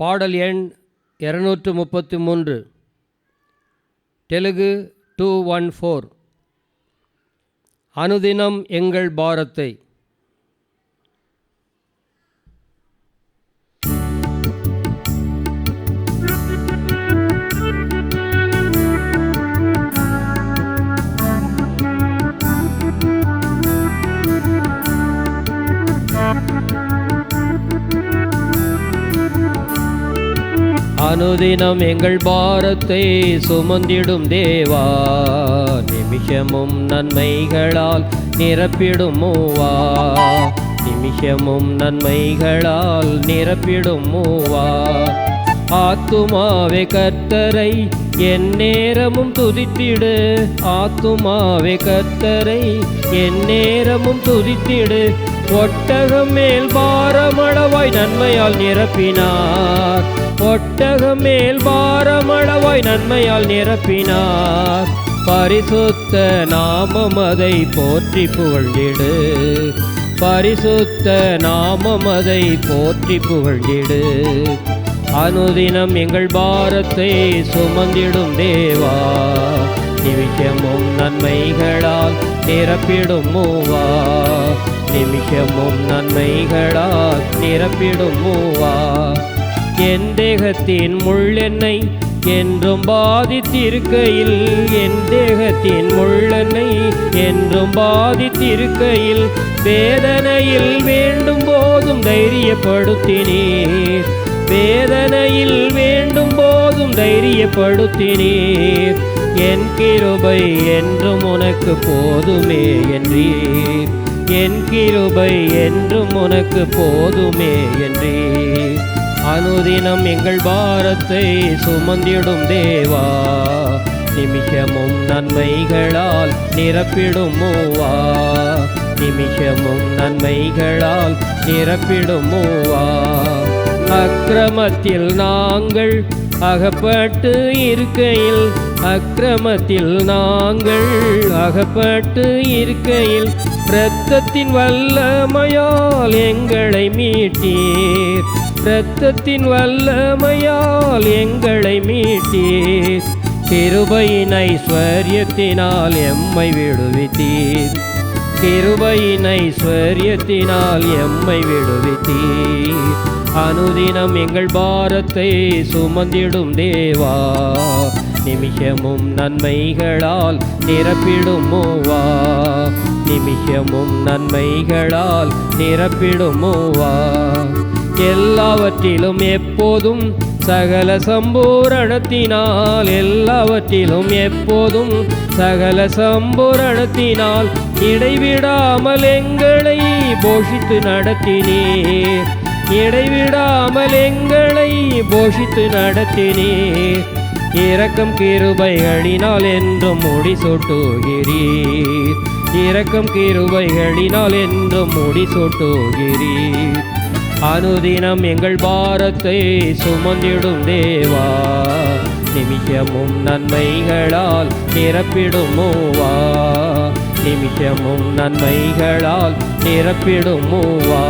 பாடல் எண் இரநூற்று முப்பத்தி மூன்று தெலுங்கு டூ ஒன் ஃபோர் அனுதினம் எங்கள் பாரத்தை. அனுதினம் எங்கள் பாரத்தை சுமந்திடும் தேவா. நிமிஷமும் நன்மைகளால் நிரப்பிடும் மூவா. நிமிஷமும் நன்மைகளால் நிரப்பிடும் மூவா. ஆத்துமாவே கர்த்தரை என் நேரமும் துதித்திடு. ஆத்துமாவே கத்தரை என் நேரமும் துதித்திடு. ஒட்டகம் மேல் பாரமளவாய் நன்மையால் நிரப்பினார். ஒட்டகம் மேல் பாரமளவாய் நன்மையால் நிரப்பினார். பரிசுத்த நாமம் அதை போற்றி புகழ்ந்திடு. பரிசுத்த நாமம் அதை போற்றி புகழ்ந்திடு. அனுதினம் எங்கள் பாரத்தை சுமந்திடும் தேவா. நிமிஷமும் நன்மைகளால் நிரப்பிடும் மூவா. நிமிஷமும் நன்மைகளால் நிரப்பிடும் மூவா. என் தேகத்தின் முள்ளெண்ணை என்றும் பாதித்திருக்கையில் என் தேகத்தின் முள்ளெண்ணை என்றும் பாதித்திருக்கையில் வேதனையில் வேண்டும் போதும் தைரியப்படுத்தினீர். வேதனையில் வேண்டும் போதும் தைரியப்படுத்தினீர். என் கிருபை என்றும் உனக்கு போதுமே என்றீர். என் கிருபை என்றும் உனக்கு போதுமே என்றீர். அனுதினம் எங்கள் பாரத்தை சுமந்திடும் தேவா. நிமிஷமும் நன்மைகளால் நிரப்பிடும் மூவா நிமிஷமும் நன்மைகளால் நிரப்பிடும் மூவா அக்கிரமத்தில் நாங்கள் அகப்பட்டு இருக்கையில் அக்கிரமத்தில் நாங்கள் அகப்பட்டு இருக்கையில் இரத்தத்தின் வல்லமையால் எங்களை மீட்டீர். இரத்தத்தின் வல்லமையால் எங்களை மீட்டீர். கிருபையின் ஐஸ்வர்யத்தினால் எம்மை விடுவித்தீர். கிருபையின் ஐஸ்வர்யத்தினால் எம்மை விடுவித்தீர். அனுதினம் எங்கள் பாரத்தை சுமந்திடும் தேவா. நிமிஷமும் நன்மைகளால் நிரப்பிடும் மூவா நிமிஷமும் நன்மைகளால் நிரப்பிடும் மூவா எல்லாவற்றிலும் எப்போதும் சகல சம்பூரணத்தினால் எல்லாவற்றிலும் எப்போதும் சகல சம்பூரணத்தினால் இடைவிடாமல் எங்களை போஷித்து நடத்தினீர். இடைவிடாமல் எங்களை போஷித்து நடத்தினீர் இரக்கம் கிருபைகளினால் என்றும் முடி சொட்டுகிறீர். இரக்கம் கிருபைகளினால் என்றும் முடி சொட்டுகிறீர். அனுதினம் எங்கள் பாரத்தை சுமந்திடும் தேவா. நிமிஷமும் நன்மைகளால் நிரப்பிடும் மூவா நிமிஷமும் நன்மைகளால் நிரப்பிடும் மூவா